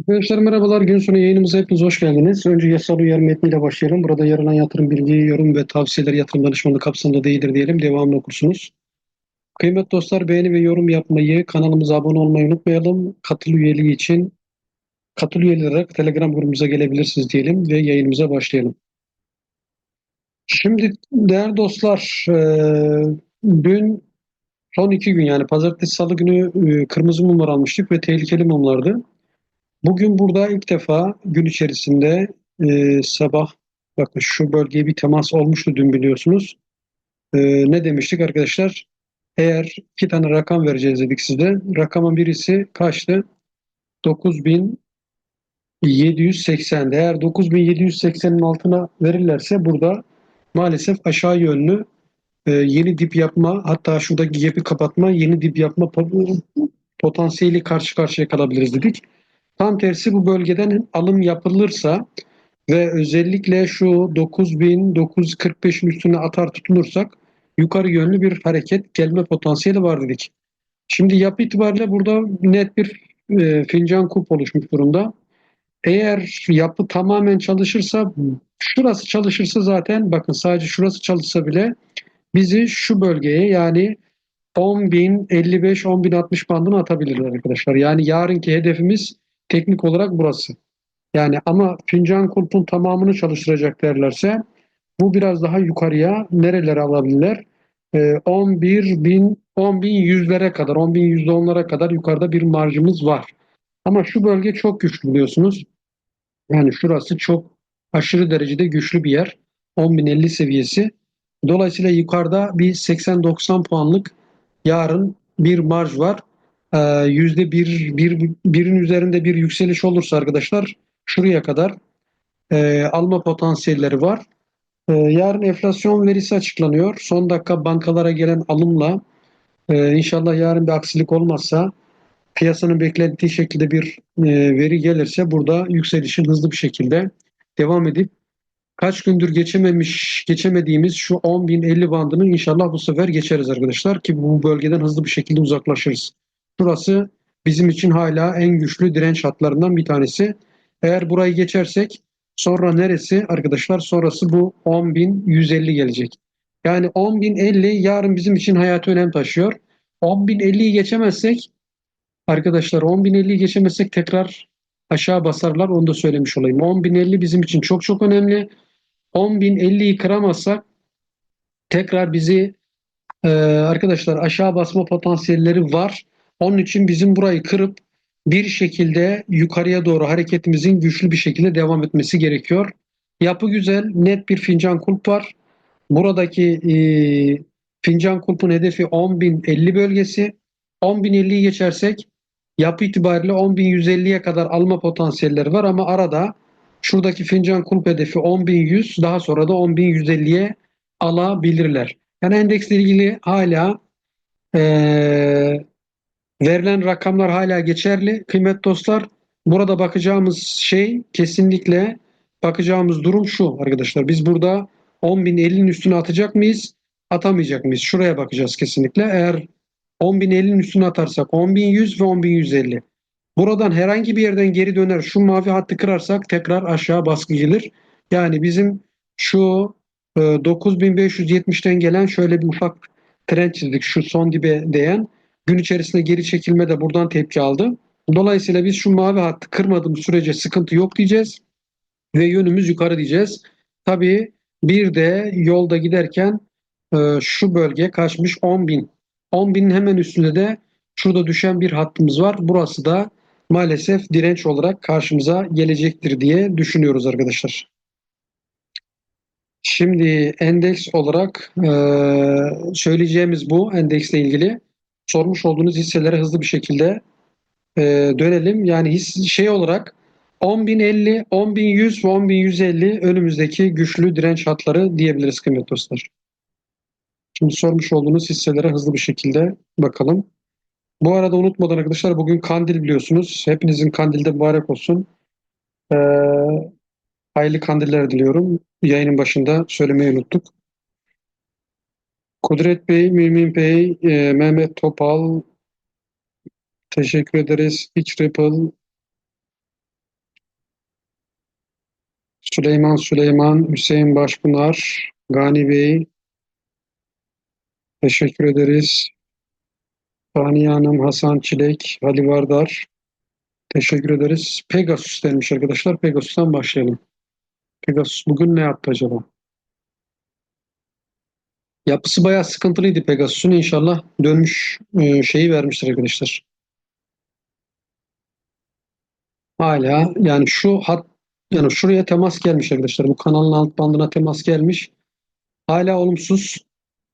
Arkadaşlar merhabalar. Gün sonu yayınımıza hepiniz hoş geldiniz. Önce yasal uyarı metniyle başlayalım. Burada yer yatırım bilgi, yorum ve tavsiyeler yatırım danışmanlığı kapsamında değildir diyelim. Devamlı okursunuz. Kıymetli dostlar beğeni ve yorum yapmayı, kanalımıza abone olmayı unutmayalım. Katıl üyeliği için katıl üyeli olarak Telegram grubumuza gelebilirsiniz diyelim ve yayınımıza başlayalım. Şimdi değerli dostlar, eee, dün son iki gün yani pazartesi salı günü eee, kırmızı mumlar almıştık ve tehlikeli mumlardı. Bugün burada ilk defa gün içerisinde e, sabah bakın şu bölgeye bir temas olmuştu dün biliyorsunuz. E, ne demiştik arkadaşlar? Eğer iki tane rakam vereceğiz dedik size. Rakamın birisi kaçtı? 9780. Eğer 9780'in altına verirlerse burada maalesef aşağı yönlü e, yeni dip yapma hatta şuradaki gap'i kapatma yeni dip yapma po- potansiyeli karşı karşıya kalabiliriz dedik. Tam tersi bu bölgeden alım yapılırsa ve özellikle şu 9945'in üstüne atar tutulursak yukarı yönlü bir hareket gelme potansiyeli var dedik. Şimdi yapı itibariyle burada net bir e, fincan kup oluşmuş durumda. Eğer yapı tamamen çalışırsa şurası çalışırsa zaten bakın sadece şurası çalışsa bile bizi şu bölgeye yani 10.055-10.060 bandına atabilirler arkadaşlar. Yani yarınki hedefimiz teknik olarak burası. Yani ama fincan kulpun tamamını çalıştıracak derlerse bu biraz daha yukarıya nerelere alabilirler? Ee, 11 bin 10 bin yüzlere kadar 10 bin yüzde onlara kadar yukarıda bir marjımız var. Ama şu bölge çok güçlü biliyorsunuz. Yani şurası çok aşırı derecede güçlü bir yer. 10.050 seviyesi. Dolayısıyla yukarıda bir 80-90 puanlık yarın bir marj var. Ee, Yüzde bir, bir, birin üzerinde bir yükseliş olursa arkadaşlar şuraya kadar e, alma potansiyelleri var. E, yarın enflasyon verisi açıklanıyor. Son dakika bankalara gelen alımla e, inşallah yarın bir aksilik olmazsa piyasanın beklediği şekilde bir e, veri gelirse burada yükselişin hızlı bir şekilde devam edip kaç gündür geçememiş geçemediğimiz şu 10.050 bandını inşallah bu sefer geçeriz arkadaşlar ki bu bölgeden hızlı bir şekilde uzaklaşırız. Burası bizim için hala en güçlü direnç hatlarından bir tanesi. Eğer burayı geçersek sonra neresi arkadaşlar? Sonrası bu 10.150 gelecek. Yani 10.050 yarın bizim için hayati önem taşıyor. 10.050'yi geçemezsek arkadaşlar 10.050'yi geçemezsek tekrar aşağı basarlar onu da söylemiş olayım. 10.050 bizim için çok çok önemli. 10.050'yi kıramazsak tekrar bizi e, arkadaşlar aşağı basma potansiyelleri var. Onun için bizim burayı kırıp bir şekilde yukarıya doğru hareketimizin güçlü bir şekilde devam etmesi gerekiyor. Yapı güzel, net bir fincan kulp var. Buradaki e, fincan kulpun hedefi 10.050 bölgesi. 10.050'yi geçersek yapı itibariyle 10.150'ye kadar alma potansiyelleri var ama arada şuradaki fincan kulp hedefi 10.100 daha sonra da 10.150'ye alabilirler. Yani endeksle ilgili hala eee verilen rakamlar hala geçerli. Kıymet dostlar burada bakacağımız şey kesinlikle bakacağımız durum şu arkadaşlar. Biz burada 10.050'nin üstüne atacak mıyız? Atamayacak mıyız? Şuraya bakacağız kesinlikle. Eğer 10.050'nin üstüne atarsak 10.100 ve 10.150. Buradan herhangi bir yerden geri döner şu mavi hattı kırarsak tekrar aşağı baskı gelir. Yani bizim şu e, 9570'ten gelen şöyle bir ufak trend çizdik şu son dibe değen. Gün içerisinde geri çekilme de buradan tepki aldı. Dolayısıyla biz şu mavi hattı kırmadığımız sürece sıkıntı yok diyeceğiz. Ve yönümüz yukarı diyeceğiz. Tabii bir de yolda giderken e, şu bölge kaçmış 10.000. 10.000'in hemen üstünde de şurada düşen bir hattımız var. Burası da maalesef direnç olarak karşımıza gelecektir diye düşünüyoruz arkadaşlar. Şimdi endeks olarak e, söyleyeceğimiz bu endeksle ilgili sormuş olduğunuz hisselere hızlı bir şekilde e, dönelim. Yani his, şey olarak 10.050, 10.100 ve 10.150 önümüzdeki güçlü direnç hatları diyebiliriz kıymetli dostlar. Şimdi sormuş olduğunuz hisselere hızlı bir şekilde bakalım. Bu arada unutmadan arkadaşlar bugün kandil biliyorsunuz. Hepinizin kandilde mübarek olsun. Ee, hayırlı kandiller diliyorum. Yayının başında söylemeyi unuttuk. Kudret Bey, Mümin Bey, e, Mehmet Topal, teşekkür ederiz. Hiç Ripple, Süleyman Süleyman, Hüseyin Başpınar, Gani Bey, teşekkür ederiz. Faniye Hanım, Hasan Çilek, Ali Vardar, teşekkür ederiz. Pegasus denmiş arkadaşlar. Pegasus'tan başlayalım. Pegasus bugün ne yaptı acaba? Yapısı bayağı sıkıntılıydı Pegasus'un. İnşallah dönmüş e, şeyi vermiştir arkadaşlar. Hala yani şu hat yani şuraya temas gelmiş arkadaşlar. Bu kanalın alt bandına temas gelmiş. Hala olumsuz.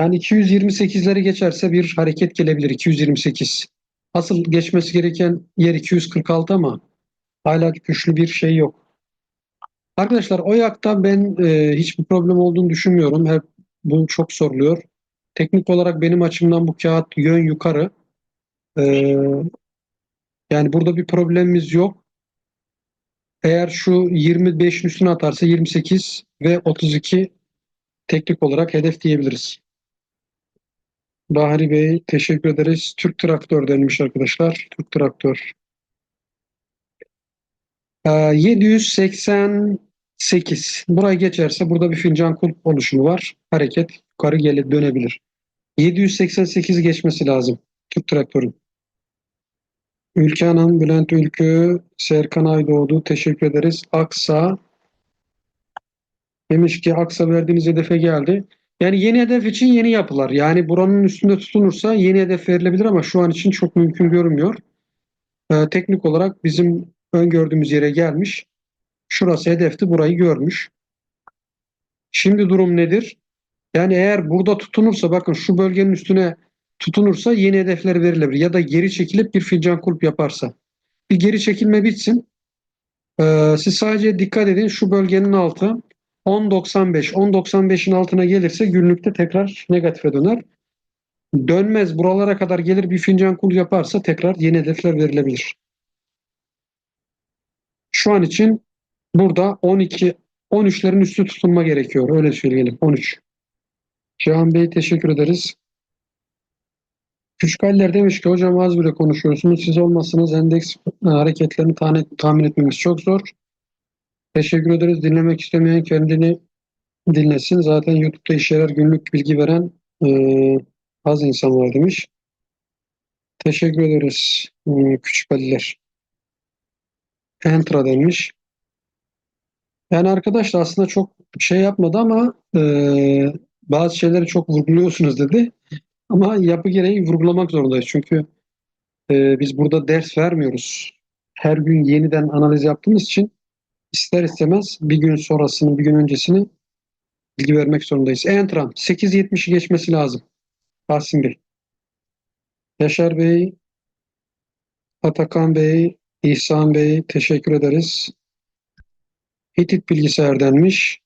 Yani 228'leri geçerse bir hareket gelebilir. 228. Asıl geçmesi gereken yer 246 ama hala güçlü bir şey yok. Arkadaşlar o yakta ben e, hiçbir problem olduğunu düşünmüyorum. Hep bu çok soruluyor. Teknik olarak benim açımdan bu kağıt yön yukarı. E, yani burada bir problemimiz yok. Eğer şu 25'in üstüne atarsa 28 ve 32 teknik olarak hedef diyebiliriz. Bahri Bey teşekkür ederiz. Türk Traktör denmiş arkadaşlar. Türk Traktör. Ee, 788. Buraya geçerse burada bir fincan kulp oluşumu var. Hareket yukarı gelip dönebilir. 788 geçmesi lazım. Türk Traktör'ün. Ülke Hanım, Bülent Ülkü, Serkan Aydoğdu teşekkür ederiz. Aksa demiş ki Aksa verdiğiniz hedefe geldi. Yani yeni hedef için yeni yapılar. Yani buranın üstünde tutunursa yeni hedef verilebilir ama şu an için çok mümkün görünmüyor. Ee, teknik olarak bizim öngördüğümüz yere gelmiş. Şurası hedefti, burayı görmüş. Şimdi durum nedir? Yani eğer burada tutunursa bakın şu bölgenin üstüne tutunursa yeni hedefler verilebilir. Ya da geri çekilip bir fincan kulp yaparsa. Bir geri çekilme bitsin. Ee, siz sadece dikkat edin şu bölgenin altı 10.95. 10.95'in altına gelirse günlükte tekrar negatife döner. Dönmez buralara kadar gelir bir fincan kul yaparsa tekrar yeni hedefler verilebilir. Şu an için burada 12 13'lerin üstü tutunma gerekiyor. Öyle söyleyelim. 13. Cihan Bey teşekkür ederiz. Küçükaller demiş ki hocam az bile konuşuyorsunuz. Siz olmasanız endeks hareketlerini tahmin, tahmin etmemiz çok zor. Teşekkür ederiz. Dinlemek istemeyen kendini dinlesin. Zaten YouTube'da yarar günlük bilgi veren e, az insan var demiş. Teşekkür ederiz e, küçük. Entra denmiş. Yani arkadaşlar aslında çok şey yapmadı ama e, bazı şeyleri çok vurguluyorsunuz dedi. Ama yapı gereği vurgulamak zorundayız. Çünkü e, biz burada ders vermiyoruz. Her gün yeniden analiz yaptığımız için ister istemez bir gün sonrasını, bir gün öncesini bilgi vermek zorundayız. Entram 8.70'i geçmesi lazım. Rasim Bey. Yaşar Bey, Atakan Bey, İhsan Bey teşekkür ederiz. Hitit bilgisayar denmiş.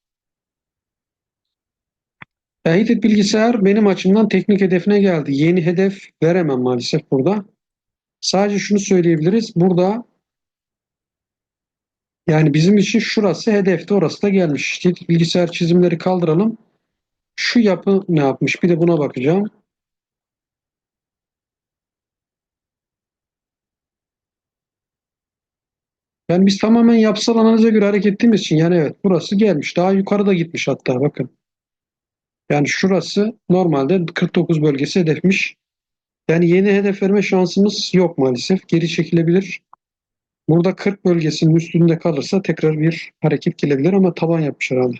Ya Hitit bilgisayar benim açımdan teknik hedefine geldi. Yeni hedef veremem maalesef burada. Sadece şunu söyleyebiliriz. Burada yani bizim için şurası hedefti, orası da gelmiş. Hitit bilgisayar çizimleri kaldıralım. Şu yapı ne yapmış? Bir de buna bakacağım. Yani biz tamamen yapısal analize göre hareket ettiğimiz için yani evet burası gelmiş. Daha yukarıda gitmiş hatta bakın. Yani şurası normalde 49 bölgesi hedefmiş. Yani yeni hedef verme şansımız yok maalesef. Geri çekilebilir. Burada 40 bölgesinin üstünde kalırsa tekrar bir hareket gelebilir ama taban yapmış herhalde.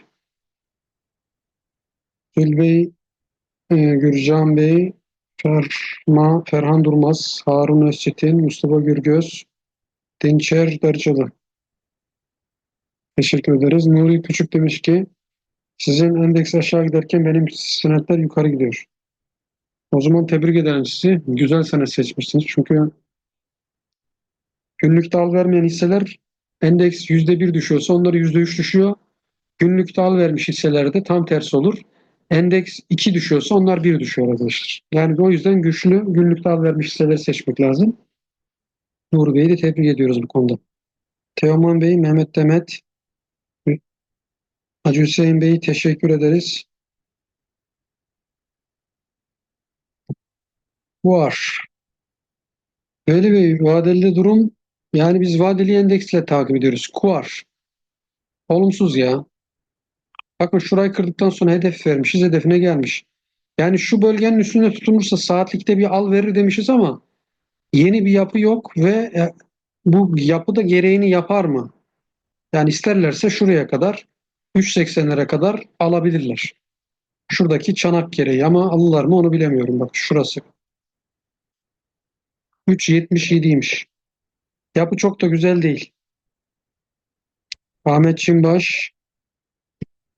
Gül Bey, e, Gürcan Bey, Ferma, Ferhan Durmaz, Harun Özçetin, Mustafa Gürgöz, Dinçer Darıcalı. Teşekkür ederiz. Nuri Küçük demiş ki sizin endeks aşağı giderken benim senetler yukarı gidiyor. O zaman tebrik ederim sizi. Güzel senet seçmişsiniz. Çünkü günlükte al vermeyen hisseler endeks %1 düşüyorsa onları %3 düşüyor. Günlükte al vermiş hisselerde tam tersi olur. Endeks 2 düşüyorsa onlar 1 düşüyor arkadaşlar. Yani o yüzden güçlü günlükte al vermiş hisseleri seçmek lazım. Nuri Bey'i de tebrik ediyoruz bu konuda. Teoman Bey, Mehmet Demet, Hacı Hüseyin Bey teşekkür ederiz. Var. Böyle bir vadeli durum yani biz vadeli endeksle takip ediyoruz. Kuar. Olumsuz ya. Bakın şurayı kırdıktan sonra hedef vermişiz. Hedefine gelmiş. Yani şu bölgenin üstünde tutunursa saatlikte bir al verir demişiz ama yeni bir yapı yok ve e, bu yapı da gereğini yapar mı? Yani isterlerse şuraya kadar 3.80'lere kadar alabilirler. Şuradaki çanak gereği ama alırlar mı onu bilemiyorum. Bak şurası. 3.77'ymiş. Yapı çok da güzel değil. Ahmet Çimbaş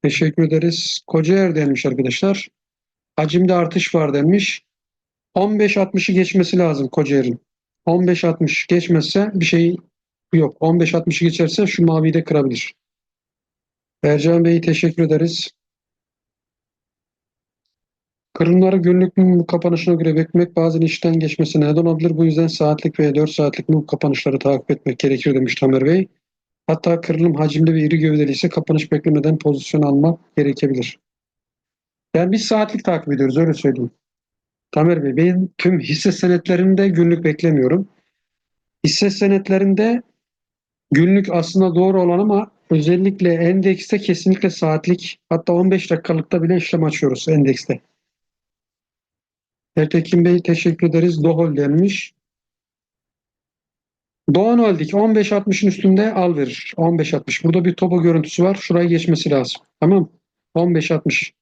teşekkür ederiz. Kocaer demiş arkadaşlar. Hacimde artış var demiş. 15.60'ı geçmesi lazım Kocaer'in. 15.60 geçmezse bir şey yok. 15.60'ı geçerse şu maviyi de kırabilir. Ercan Bey teşekkür ederiz. Kırımları günlük mum kapanışına göre beklemek bazen işten geçmesine neden olabilir. Bu yüzden saatlik veya 4 saatlik mum kapanışları takip etmek gerekir demiş Tamer Bey. Hatta kırılım hacimli ve iri gövdeli ise kapanış beklemeden pozisyon almak gerekebilir. Yani biz saatlik takip ediyoruz öyle söyleyeyim. Tamer Bey ben tüm hisse senetlerinde günlük beklemiyorum. Hisse senetlerinde günlük aslında doğru olan ama özellikle endekste kesinlikle saatlik hatta 15 dakikalıkta bile işlem açıyoruz endekste. Ertekin Bey teşekkür ederiz. Dohol denmiş. Doğan Öldik 15.60'ın üstünde al verir. 15.60. Burada bir topo görüntüsü var. Şurayı geçmesi lazım. Tamam. 15.60.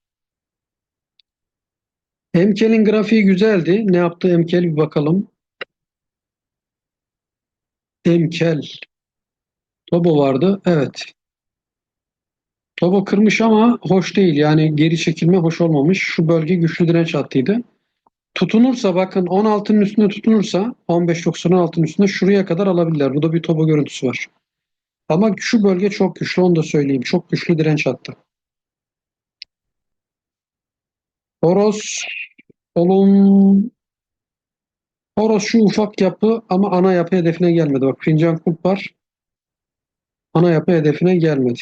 Emkel'in grafiği güzeldi. Ne yaptı Emkel bir bakalım. Emkel. Tobo vardı. Evet. Tobo kırmış ama hoş değil. Yani geri çekilme hoş olmamış. Şu bölge güçlü direnç hattıydı. Tutunursa bakın 16'nın üstünde tutunursa 15.96'nın üstünde şuraya kadar alabilirler. Burada bir topo görüntüsü var. Ama şu bölge çok güçlü onu da söyleyeyim. Çok güçlü direnç hattı. Oros Olum Oros şu ufak yapı ama ana yapı hedefine gelmedi. Bak fincan kulp var. Ana yapı hedefine gelmedi.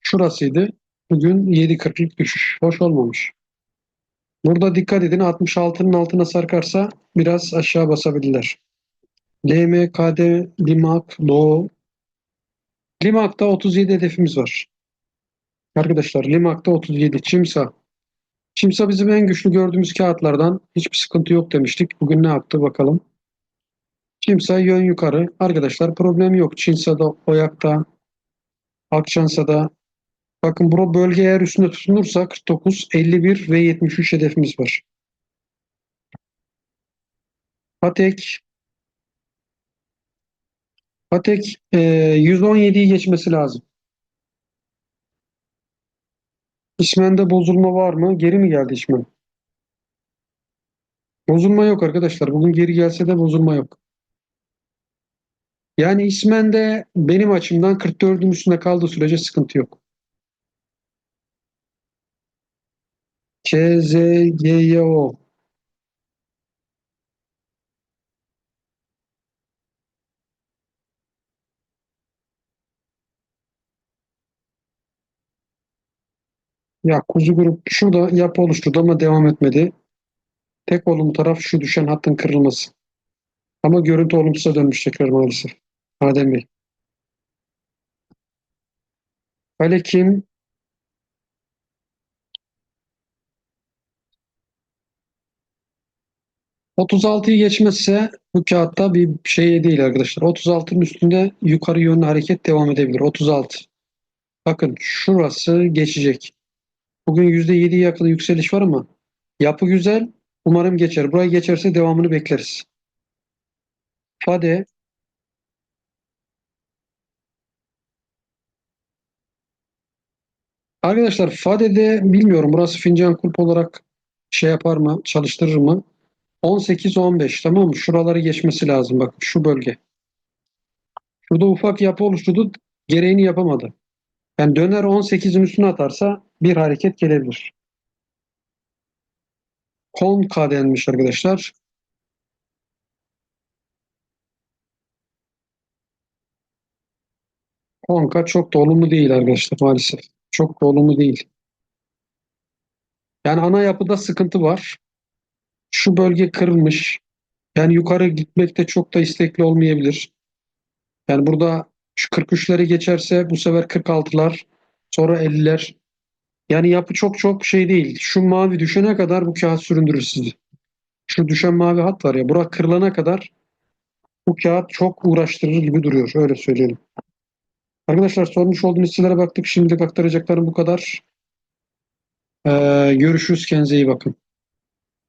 Şurasıydı. Bugün 7.40'lık düşüş. Hoş olmamış. Burada dikkat edin 66'nın altına sarkarsa biraz aşağı basabilirler. LMKD, Limak, Doğu. Limak'ta 37 hedefimiz var. Arkadaşlar Limak'ta 37. Çimsa. Çimsa bizim en güçlü gördüğümüz kağıtlardan. Hiçbir sıkıntı yok demiştik. Bugün ne yaptı bakalım. Çimsa yön yukarı. Arkadaşlar problem yok. Çinsa'da, Oyak'ta, Akçansa'da. Bakın bu bölge eğer üstünde tutunursa 49, 51 ve 73 hedefimiz var. Patek Patek e, 117'yi geçmesi lazım. İşmende bozulma var mı? Geri mi geldi işmen? Bozulma yok arkadaşlar. Bugün geri gelse de bozulma yok. Yani İsmen'de benim açımdan 44'ün üstünde kaldığı sürece sıkıntı yok. CZGYO Ya kuzu grup şurada yapı oluşturdu ama devam etmedi. Tek olumlu taraf şu düşen hattın kırılması. Ama görüntü olumsuza dönmüş tekrar maalesef. Adem Bey. Ali kim? ...36'yı geçmezse bu kağıtta bir şey değil arkadaşlar. 36'nın üstünde yukarı yönlü hareket devam edebilir. 36. Bakın şurası geçecek. Bugün %7'ye yakın yükseliş var ama yapı güzel. Umarım geçer. Burayı geçerse devamını bekleriz. Fade Arkadaşlar Fade'de bilmiyorum burası fincan kulp olarak şey yapar mı çalıştırır mı? 18-15 tamam mı? Şuraları geçmesi lazım bak şu bölge. Şurada ufak yapı oluşturdu gereğini yapamadı. Yani döner 18'in üstüne atarsa bir hareket gelebilir. Konka denmiş arkadaşlar. Konka çok da olumlu değil arkadaşlar maalesef. Çok da olumlu değil. Yani ana yapıda sıkıntı var. Şu bölge kırılmış. Yani yukarı gitmekte çok da istekli olmayabilir. Yani burada Şu 43'leri geçerse bu sefer 46'lar sonra 50'ler. Yani yapı çok çok şey değil. Şu mavi düşene kadar bu kağıt süründürür sizi. Şu düşen mavi hat var ya. Bura kırılana kadar bu kağıt çok uğraştırır gibi duruyor. Öyle söyleyelim. Arkadaşlar sormuş olduğunuz hisselere baktık. Şimdilik aktaracaklarım bu kadar. Ee, görüşürüz. Kendinize iyi bakın.